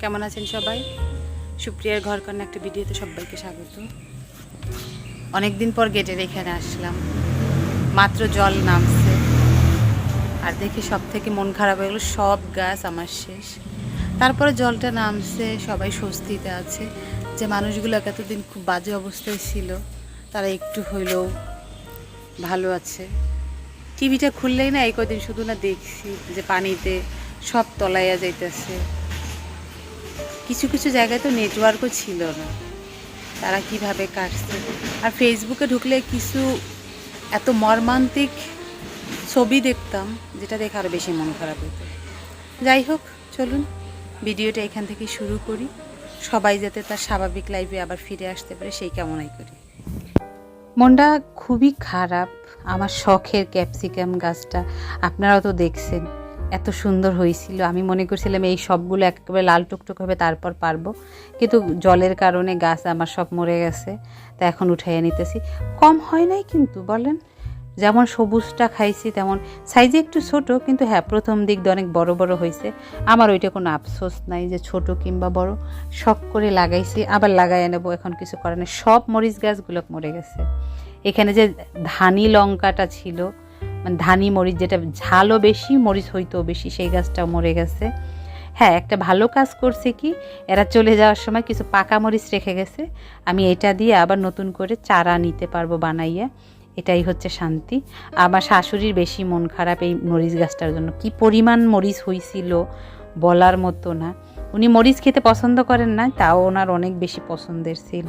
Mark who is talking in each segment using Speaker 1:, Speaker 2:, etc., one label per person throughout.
Speaker 1: কেমন আছেন সবাই? সুপ্রিয়ার ঘর কন্যা একটা ভিডিওতে সবাইকে স্বাগত। অনেক দিন পর গেটের এখানে আসলাম। মাত্র জল নামছে। আর দেখি সব থেকে মন খারাপ হয়ে গেলো, সব গাছ আমার শেষ। তারপরে জলটা নামছে, সবাই স্বস্তিতে আছে। যে মানুষগুলো এতদিন খুব বাজে অবস্থায় ছিল, তারা একটু হইলেও ভালো আছে। টিভিটা খুললেই না, এই কদিন শুধু না দেখছি যে পানিতে সব তলাইয়া যাইতেছে। কিছু কিছু জায়গায় তো নেটওয়ার্কও ছিল না। তারা কীভাবে কাটছে? আর ফেসবুকে ঢুকলে কিছু এত মর্মান্তিক ছবি দেখতাম, যেটা দেখে আরও বেশি মন খারাপ হতো। যাই হোক, চলুন, ভিডিওটা এখান থেকে শুরু করি। সবাই যাতে তার স্বাভাবিক লাইফে আবার ফিরে আসতে পারে, সেই কামনাই করি। মনটা খুবই খারাপ। আমার শখের ক্যাপসিকাম গাছটা আপনারাও তো দেখছেন। এত সুন্দর হয়েছিল। আমি মনে করছিলাম এই সবগুলো একেবারে লাল টুকটুক হবে, তারপর পারব। কিন্তু জলের কারণে গাছ আমার সব মরে গেছে, তা এখন উঠাইয়া নিতেছি। কম হয় নাই কিন্তু, বলেন। যেমন সবুজটা খাইছি, তেমন সাইজে একটু ছোট, কিন্তু হ্যাঁ প্রথম দিক দিয়ে অনেক বড় বড় হয়েছে আমার ওইটা কোনো আফসোস নাই যে ছোট কিংবা বড়। শখ করে লাগাইছি, আবার লাগাই নেব, এখন কিছু করার নেই। সব মরিচ গাছগুলো মরে গেছে। এখানে যে ধানি লঙ্কাটা ছিল মানে ধানি মরিচ যেটা ঝালও বেশি, মরিচ হইতো বেশি, সেই গাছটাও মরে গেছে। হ্যাঁ একটা ভালো কাজ করছে কি, এরা চলে যাওয়ার সময় কিছু পাকা মরিচ রেখে গেছে। আমি এটা দিয়ে আবার নতুন করে চারা নিতে পারব বানাইয়া। এটাই হচ্ছে শান্তি। আমার শাশুড়ির বেশি মন খারাপ এই মরিচ গাছটার জন্য। কি পরিমাণ মরিচ হয়েছিল বলার মতো না। উনি মরিচ খেতে পছন্দ করেন না, তাও ওনার অনেক বেশি পছন্দের ছিল।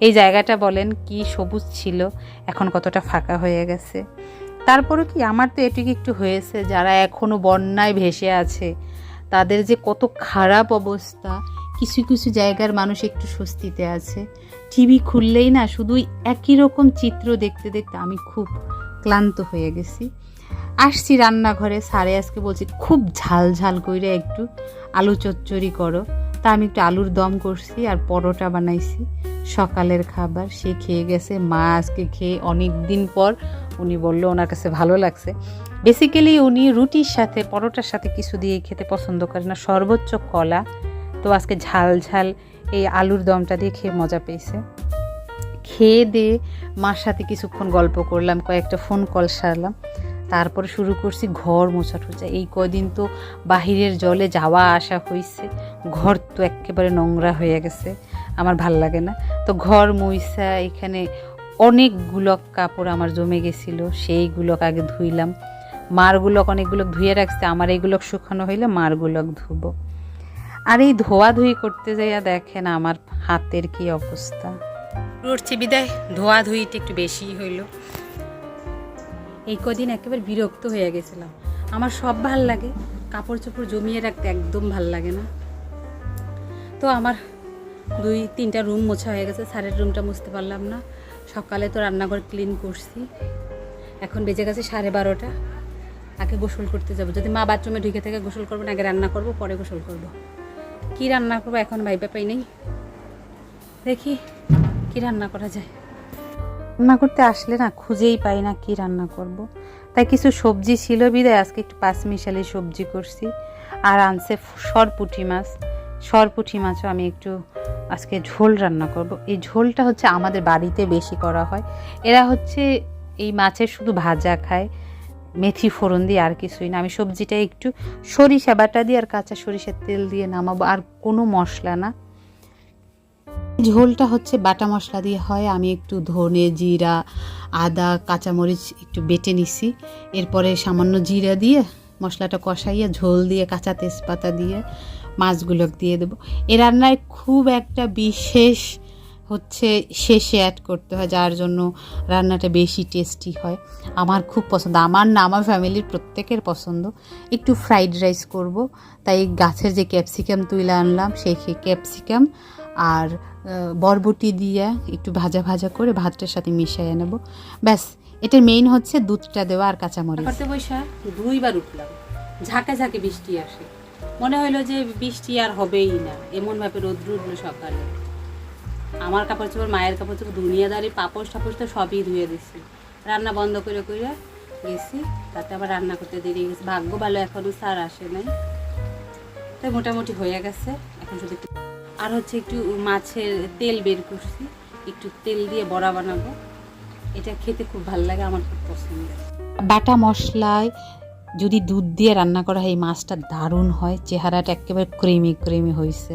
Speaker 1: এই জায়গাটা বলেন কি সবুজ ছিল, এখন কতটা ফাঁকা হয়ে গেছে। তারপরে কি আমার তো এটুকু একটু হয়েছে, যারা এখনও বন্যায় ভেসে আছে, তাদের যে কত খারাপ অবস্থা, কিছু কিছু জায়গার মানুষ একটু স্বস্তিতে আছে। টিভি খুললেই না শুধুই একই রকম চিত্র দেখতে দেখতে আমি খুব ক্লান্ত হয়ে গেছি। আসছি রান্নাঘরে সারে আজকে বলছি, খুব ঝাল ঝাল করে একটু আলু চচ্চড়ি করো। তা আমি একটু আলুর দম করছি আর পরোটা বানাইছি। সকালের খাবার, সে খেয়ে গেছে, মা আজকে খেয়ে অনেক দিন পর উনি বলল ওনার কাছে ভালো লাগছে। বেসিক্যালি উনি রুটির সাথে, পরোটার সাথে কিছু দিয়ে খেতে পছন্দ করে না, সর্বোচ্চ কলা। তো আজকে ঝাল ঝাল এই আলুর দমটা দিয়ে খেয়ে মজা পেয়েছে। খেয়ে দিয়ে মার সাথে কিছুক্ষণ গল্প করলাম, কয়েকটা ফোন কল সারলাম। তারপরে শুরু করছি ঘর মোছা টোচা এই কদিন তো বাহিরের জলে যাওয়া আসা হয়েছে ঘর তো একেবারে নোংরা হয়ে গেছে, আমার ভালো লাগে না। তো ঘর মুইসা, এখানে অনেকগুলো কাপড় আমার জমে গেছিল, সেইগুলোক আগে ধুইলাম। মারগুলোক অনেকগুলো ধুয়ে রাখছে, আমার এইগুলো শুকানো হইলে মারগুলোক ধুবো। আর এই ধোয়াধুয়ি করতে যাইয়া দেখেন আমার হাতের কি অবস্থা। উঠছি বিদায়। ধোয়া ধুইটা একটু বেশি হইল। এই কদিন একেবারে বিরক্ত হয়ে গেছিলাম। আমার সব ভালো লাগে কাপড় চোপড় জমিয়ে রাখতে একদম ভালো লাগে না। তো আমার দুই তিনটা রুম মোছা হয়ে গেছে সারের রুমটা মুছতে পারলাম না। সকালে তো রান্নাঘর ক্লিন করছি। এখন বেজে গেছে সাড়ে বারোটা। আগে গোসল করতে যাব। যদি মা বাথরুমে ঢুকে থেকে গোসল করব না আগে রান্না করব, পরে গোসল করব। কি রান্না করব এখন ভাইবা পাই নেই। দেখি কি রান্না করা যায়। রান্না করতে আসলে না খুঁজেই পাই না কি রান্না করব। তাই কিছু সবজি ছিল বিদায়, আজকে একটু পাঁচ পাঁচমিশালি সবজি করছি। আর আনছে সরপুঁটি মাছ। সরপুঁটি মাছও আমি একটু আজকে ঝোল রান্না করব। এই ঝোলটা হচ্ছে আমাদের বাড়িতে বেশি করা হয়। এরা হচ্ছে এই মাছের শুধু ভাজা খায়, মেথি ফোড়ন দিয়ে আর কিছুই না। আমি সবজিটা একটু সরিষা বাটা দিয়ে আর কাঁচা সরিষার তেল দিয়ে নামাবো, আর কোনো মশলা না। ঝোলটা হচ্ছে বাটা মশলা দিয়ে হয়। আমি একটু ধনে, জিরা, আদা, কাঁচামরিচ একটু বেটে নিছি। এরপরে সামান্য জিরা দিয়ে মশলাটা কষাইয়ে ঝোল দিয়ে কাঁচা তেজপাতা দিয়ে মাছগুলো দিয়ে দেবো। এ রান্নায় খুব একটা বিশেষ হচ্ছে শেষে অ্যাড করতে হয়, যার জন্য রান্নাটা বেশি টেস্টি হয়। আমার খুব পছন্দ। আমার না, আমার ফ্যামিলির প্রত্যেকের পছন্দ। একটু ফ্রাইড রাইস করব। তাই গাছের যে ক্যাপসিকাম তুলে আনলাম, সেই ক্যাপসিকাম আর বরবটি দিয়ে একটু ভাজা ভাজা করে ভাতটার সাথে মিশিয়ে নেব। ব্যাস, এটার মেইন হচ্ছে দুধটা দেওয়া আর কাঁচামরিচ।
Speaker 2: দুইবার উঠলাম। ঝাঁকে ঝাঁকে বৃষ্টি আসে। মনে হইল যে বৃষ্টি আর হবেই না, এমন ভাবে রোদ্র উঠল সকালে। আমার কাপড় চোপড়, মায়ের কাপড় চোপড়, দুনিয়াদারি পাপড় টাপড় তো সবই ধুয়ে দিছি। রান্না বন্ধ করে করে গেছি, তাতে আবার রান্না করতে দেরি গেছে। ভাগ্য ভালো এখনও স্যার আসে নাই। তাই মোটামুটি হয়ে গেছে, এখন শুধু একটু আর হচ্ছে একটু মাছের তেল বের করছি, একটু তেল দিয়ে বড়া বানাবো। এটা খেতে খুব ভালো লাগে, আমার খুব পছন্দের।
Speaker 1: বাটা মশলায় যদি দুধ দিয়ে রান্না করা হয়, এই মাছটা দারুণ হয়। চেহারাটা একেবারে ক্রিমি ক্রিমি হয়েছে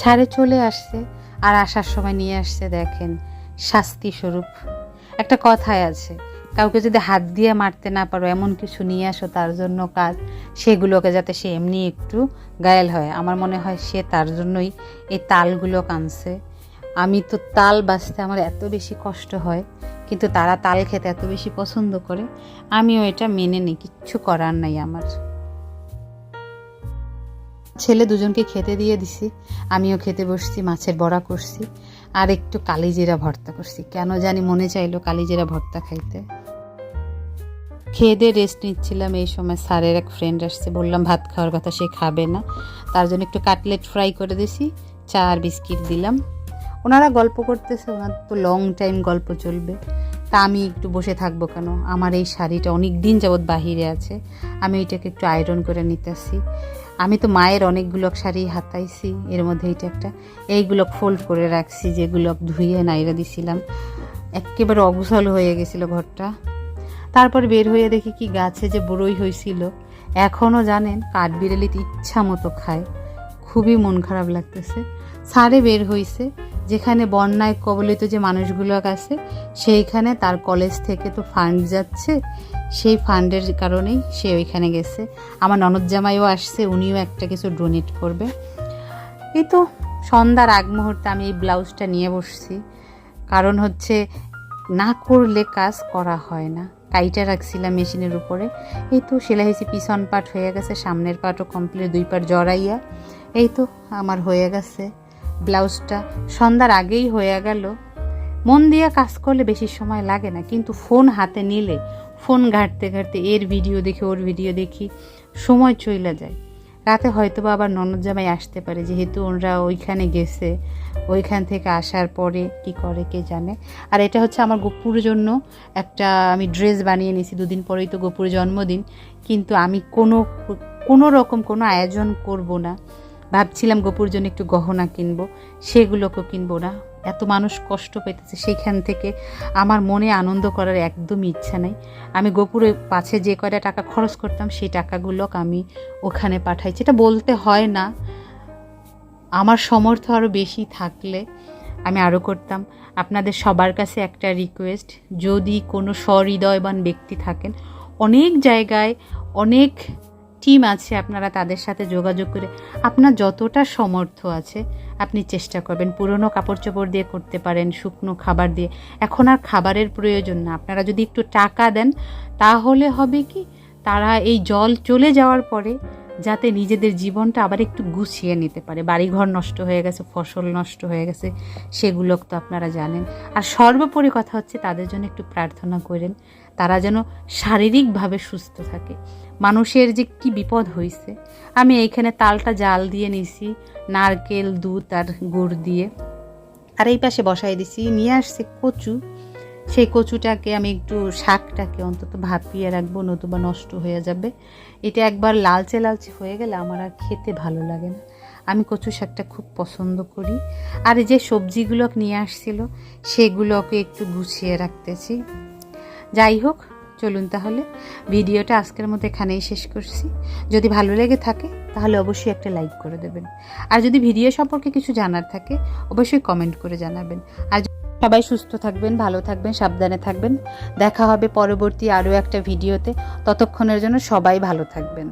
Speaker 1: ছাড়ে চলে আসছে আর আসার সময় নিয়ে আসছে, দেখেন শাস্তি স্বরূপ একটা কথাই আছে, কাউকে যদি হাত দিয়ে মারতে না পারো, এমন কিছু নিয়ে আসো, তার জন্য কাজ সেগুলোকে যাতে সে এমনি একটু গায়েল হয়। আমার মনে হয় সে তার জন্যই এই তালগুলো কানছে। আমি তো তাল বাঁচতে আমার এত বেশি কষ্ট হয় কিন্তু তারা তাল খেতে এত বেশি পছন্দ করে, আমিও এটা মেনে নিই, কিচ্ছু করার নাই আমার। ছেলে দুজনকে খেতে দিয়ে দিছি, আমিও খেতে বসছি, মাছের বড়া করছি, আর একটু কালিজিরা ভর্তা করছি। কেন জানি মনে চাইলো কালিজিরা ভর্তা খাইতে। খেয়ে রেস্ট নিচ্ছিলাম, এই সময় স্যারের এক ফ্রেন্ড আসছে, বললাম ভাত খাওয়ার কথা সে খাবে না। তার জন্য একটু কাটলেট ফ্রাই করে দিছি, চা আর বিস্কিট দিলাম। ওনারা গল্প করতেছে, ওনার তো লং টাইম গল্প চলবে। তা আমি একটু বসে থাকব কেন? আমার এই শাড়িটা অনেক দিন যাবৎ বাহিরে আছে, আমি এটাকে একটু আয়রন করে নিতেছি। আমি তো মায়ের অনেকগুলো শাড়ি হাতাইছি, এর মধ্যে এইটা একটা। এইগুলো ফোল্ড করে রাখছি, যেগুলো ধুয়ে নাইরা দিছিলাম। একেবারে অগুছল হয়ে গেছিল ঘরটা। তারপর বের হয়ে দেখি কি গাছে যে বড়ই হয়েছিল এখনও জানেন কাঠবিড়ালিতে ইচ্ছা মতো খায়। খুবই মন খারাপ লাগতেছে। সারে বের হইছে যেখানে বন্যায় কবলিত যে মানুষগুলো আছে, সেইখানে তার কলেজ থেকে তো ফান্ড যাচ্ছে। সেই ফান্ডের কারণেই সে ওইখানে গেছে। আমার ননদ জামাইও আসছে, উনিও একটা কিছু ডোনেট করবে। এই তো সন্ধ্যার আগ মুহূর্তে আমি এই ব্লাউজটা নিয়ে বসছি। কারণ হচ্ছে না করলে কাজ করা হয় না। কাইটা রাখছিলাম মেশিনের উপরে। এই তো সেলাই হয়েছে পিছন পাট হয়ে গেছে, সামনের পাটও কমপ্লিট দুই পাট জড়াইয়া। এই তো আমার হয়ে গেছে। ব্লাউজটা সন্ধ্যার আগেই হয়ে গেল। মন দিয়ে কাজ করলে বেশি সময় লাগে না, কিন্তু ফোন হাতে নিলে, ফোন ঘাঁটতে ঘাঁটতে এর ভিডিও দেখি, ওর ভিডিও দেখি, সময় চলে যায়। রাতে হয়তো বা আবার ননদ জামাই আসতে পারে, যেহেতু ওনরা ওইখানে গেছে, ওইখান থেকে আসার পরে কি করে কে জানে। আর এটা হচ্ছে আমার গপুর জন্য একটা, আমি ড্রেস বানিয়ে নিয়েছি দুদিন পরেই তো গপুর জন্মদিন, কিন্তু আমি কোনো কোনো রকম কোনো আয়োজন করব না। ভাবছিলাম গপুর জন্য একটু গহনা কিনবো সেগুলোকেও কিনবো না। এত মানুষ কষ্ট পেতেছে সেইখান থেকে আমার মনে আনন্দ করার একদমই ইচ্ছা নেই। আমি গোপুরে পাছে যে কয়টা টাকা খরচ করতাম, সেই টাকাগুলো আমি ওখানে পাঠাই। যেটা বলতে হয় না, আমার সমর্থ আরও বেশি থাকলে আমি আরও করতাম। আপনাদের সবার কাছে একটা রিকোয়েস্ট যদি কোনো সহৃদয়বান ব্যক্তি থাকেন, অনেক জায়গায় অনেক টিম আছে, আপনারা তাদের সাথে যোগাযোগ করে আপনার যতটা সমর্থ আছে, আপনি চেষ্টা করবেন। পুরনো কাপড় চোপড় দিয়ে করতে পারেন, শুকনো খাবার দিয়ে। এখন আর খাবারের প্রয়োজন না। আপনারা যদি একটু টাকা দেন, তাহলে হবে কি, তারা এই জল চলে যাওয়ার পরে যাতে নিজেদের জীবনটা আবার একটু গুছিয়ে নিতে পারে। বাড়িঘর নষ্ট হয়ে গেছে, ফসল নষ্ট হয়ে গেছে, সেগুলো তো আপনারা জানেন। আর সর্বোপরি কথা হচ্ছে, তাদের জন্য একটু প্রার্থনা করেন, তারা যেন শারীরিকভাবে সুস্থ থাকে। মানুষের যে কি বিপদ হয়েছে আমি এইখানে তালটা জাল দিয়ে নিছি, নারকেল, দুধ আর গুড় দিয়ে। আর এই পাশে বসাই দিছি, নিয়ে আসছে কচু। সেই কচুটাকে আমি একটু শাকটাকে অন্তত ভাপিয়ে রাখব, নতুবা নষ্ট হয়ে যাবে। এটা একবার লালচে লালচে হয়ে গেলে আমার আর খেতে ভালো লাগে না। আমি কচু শাকটা খুব পছন্দ করি। আর যে সবজিগুলো নিয়ে আসছিল, সেগুলোকে একটু গুছিয়ে রাখতেছি। যাই হোক, চলুন তাহলে। ভিডিওটা আজকের মতো এখানেই শেষ করছি। যদি ভালো লেগে থাকে, তাহলে অবশ্যই একটা লাইক করে দেবেন। আর যদি ভিডিও সম্পর্কে কিছু জানার থাকে, অবশ্যই কমেন্ট করে জানাবেন। আর সবাই সুস্থ থাকবেন, ভালো থাকবেন, সাবধানে থাকবেন। দেখা হবে পরবর্তী আরও একটা ভিডিওতে। ততক্ষণের জন্য সবাই ভালো থাকবেন।